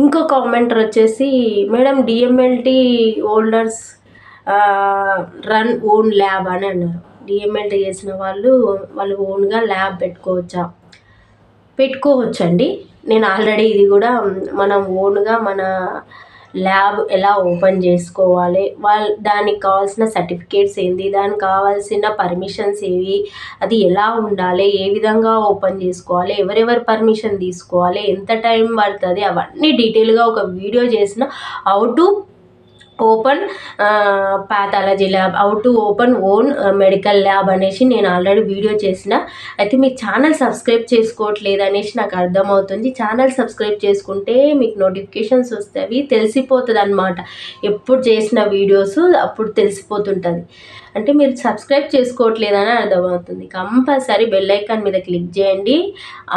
ఇంకో కామెంటర్ వచ్చేసి madam DMLT holders run own lab అని అన్నారు. డిఎంఎల్టీ చేసిన వాళ్ళు వాళ్ళు ఓన్గా ల్యాబ్ పెట్టుకోవచ్చా? పెట్టుకోవచ్చండి. నేను ఆల్రెడీ ఇది కూడా మనం ఓన్గా మన ల్యాబ్ ఎలా ఓపెన్ చేసుకోవాలి వాళ్ళ దానికి కావాల్సిన సర్టిఫికేట్స్ ఏంది దానికి కావాల్సిన పర్మిషన్స్ ఏవి అది ఎలా ఉండాలి ఏ విధంగా ఓపెన్ చేసుకోవాలి ఎవరెవరు పర్మిషన్ తీసుకోవాలి ఎంత టైం పడుతుంది అవన్నీ డీటెయిల్గా ఒక వీడియో చేసిన how to open pathology lab how to open own medical lab అనేసి నేను ఆల్రెడీ వీడియో చేసిన. అయితే మీ ఛానల్ సబ్స్క్రైబ్ చేసుకోవట్లేదు అనేసి నాకు అర్థమవుతుంది. ఛానల్ సబ్స్క్రైబ్ చేసుకుంటే మీకు నోటిఫికేషన్స్ వస్తాయి తెలిసిపోతుంది అనమాట ఎప్పుడు చేసిన వీడియోస్ అప్పుడు తెలిసిపోతుంటుంది. అంటే మీరు సబ్స్క్రైబ్ చేసుకోవట్లేదని అర్థమవుతుంది. కంపల్సరీ బెల్ ఐకాన్ మీద క్లిక్ చేయండి.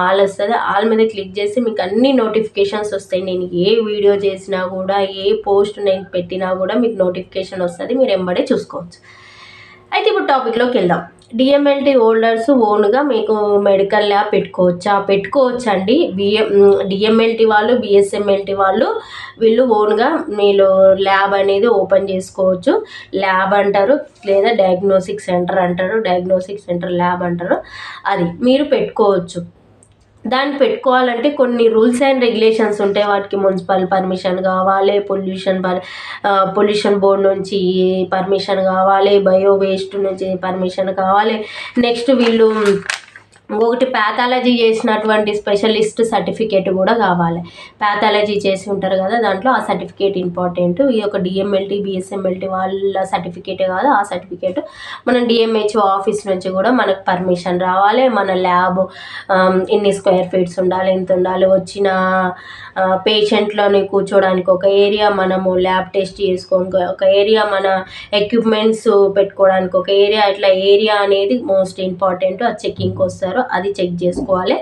ఆల్ వస్తుంది ఆల్ మీద క్లిక్ చేసి మీకు అన్ని నోటిఫికేషన్స్ వస్తాయి. నేను ఏ వీడియో చేసినా కూడా ఏ పోస్ట్ నేను పెట్టినా కూడా మీకు నోటిఫికేషన్ వస్తుంది మీరు ఎంబడే చూసుకోవచ్చు. అయితే ఇప్పుడు టాపిక్లోకి వెళ్దాం. డిఎంఎల్టీ హోల్డర్స్ ఓన్గా మీకు మెడికల్ ల్యాబ్ పెట్టుకోవచ్చా? పెట్టుకోవచ్చు అండి బిఎం డిఎంఎల్టీ వాళ్ళు బిఎస్ఎంఎల్టీ వాళ్ళు వీళ్ళు ఓన్గా మీరు ల్యాబ్ అనేది ఓపెన్ చేసుకోవచ్చు. ల్యాబ్ అంటారు లేదా డయాగ్నోస్టిక్ సెంటర్ అంటారు డయాగ్నోస్టిక్ సెంటర్ ల్యాబ్ అంటారు. అది మీరు పెట్టుకోవచ్చు. దాన్ని పెట్టుకోవాలంటే కొన్ని రూల్స్ అండ్ రెగ్యులేషన్స్ ఉంటాయి. వాటికి మున్సిపల్ పర్మిషన్ కావాలి పొల్యూషన్ పర్ పొల్యూషన్ బోర్డ్ నుంచి పర్మిషన్ కావాలి బయో వేస్ట్ నుంచి పర్మిషన్ కావాలి. నెక్స్ట్ వీళ్ళు ఇంకొకటి ప్యాథాలజీ చేసినటువంటి స్పెషలిస్ట్ సర్టిఫికేట్ కూడా కావాలి. ప్యాథాలజీ చేసి ఉంటారు కదా దాంట్లో ఆ సర్టిఫికేట్ ఇంపార్టెంట్. ఈ యొక్క డిఎంఎల్టీ బిఎస్ఎంఎల్టీ వాళ్ళ సర్టిఫికేట్ కాదు ఆ సర్టిఫికేట్ మనం డిఎంహెచ్ఓ ఆఫీస్ నుంచి కూడా మనకు పర్మిషన్ రావాలి. మన ల్యాబ్ ఎన్ని స్క్వేర్ ఫీట్స్ ఉండాలి ఎంత ఉండాలి వచ్చిన పేషెంట్లోని కూర్చోడానికి ఒక ఏరియా మనము ల్యాబ్ టెస్ట్ చేసుకోనికి ఒక ఏరియా మన ఎక్విప్మెంట్స్ పెట్టుకోవడానికి ఒక ఏరియా ఇట్లా ఏరియా అనేది మోస్ట్ ఇంపార్టెంట్. ఆ చెక్కింగ్కి వస్తారు. అది చెక్ చేసుకోవాలి.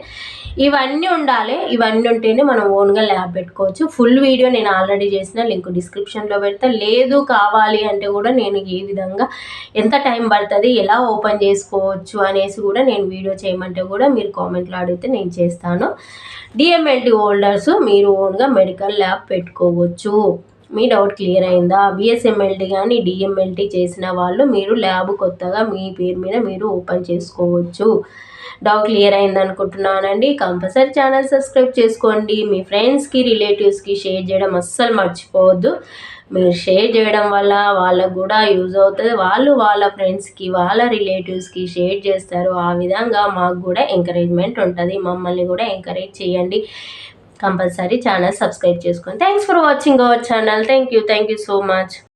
ఇవన్నీ ఉండాలి. ఇవన్నీ ఉంటేనే మనం ఓన్గా ల్యాబ్ పెట్టుకోవచ్చు. ఫుల్ వీడియో నేను ఆల్రెడీ చేసిన లింక్ డిస్క్రిప్షన్లో పెడతా. లేదు కావాలి అంటే కూడా నేను ఏ విధంగా ఎంత టైం పడుతుంది ఎలా ఓపెన్ చేసుకోవచ్చు అనేసి కూడా నేను వీడియో చేయమంటే కూడా మీరు కామెంట్లో అడిగితే నేను చేస్తాను. డిఎంఎల్టీ హోల్డర్స్ మీరు ఓన్గా మెడికల్ ల్యాబ్ పెట్టుకోవచ్చు. మీ డౌట్ క్లియర్ అయిందా? బిఎస్ఎంఎల్టీ కానీ డిఎంఎల్టీ చేసిన వాళ్ళు మీరు ల్యాబ్ కొత్తగా మీ పేరు మీద మీరు ఓపెన్ చేసుకోవచ్చు. డౌట్ క్లియర్ అయింది అనుకుంటున్నానండి. కంపల్సరీ ఛానల్ సబ్స్క్రైబ్ చేసుకోండి. మీ ఫ్రెండ్స్కి రిలేటివ్స్కి షేర్ చేయడం అస్సలు మర్చిపోవద్దు. మీరు షేర్ చేయడం వల్ల వాళ్ళకు కూడా యూజ్ అవుతుంది. వాళ్ళు వాళ్ళ ఫ్రెండ్స్కి వాళ్ళ రిలేటివ్స్కి షేర్ చేస్తారు. ఆ విధంగా మాకు కూడా ఎంకరేజ్మెంట్ ఉంటుంది. మమ్మల్ని కూడా ఎంకరేజ్ చేయండి. కంపల్సరీ ఛానల్ సబ్స్క్రైబ్ చేసుకోండి thanks for watching our channel thank you thank you so much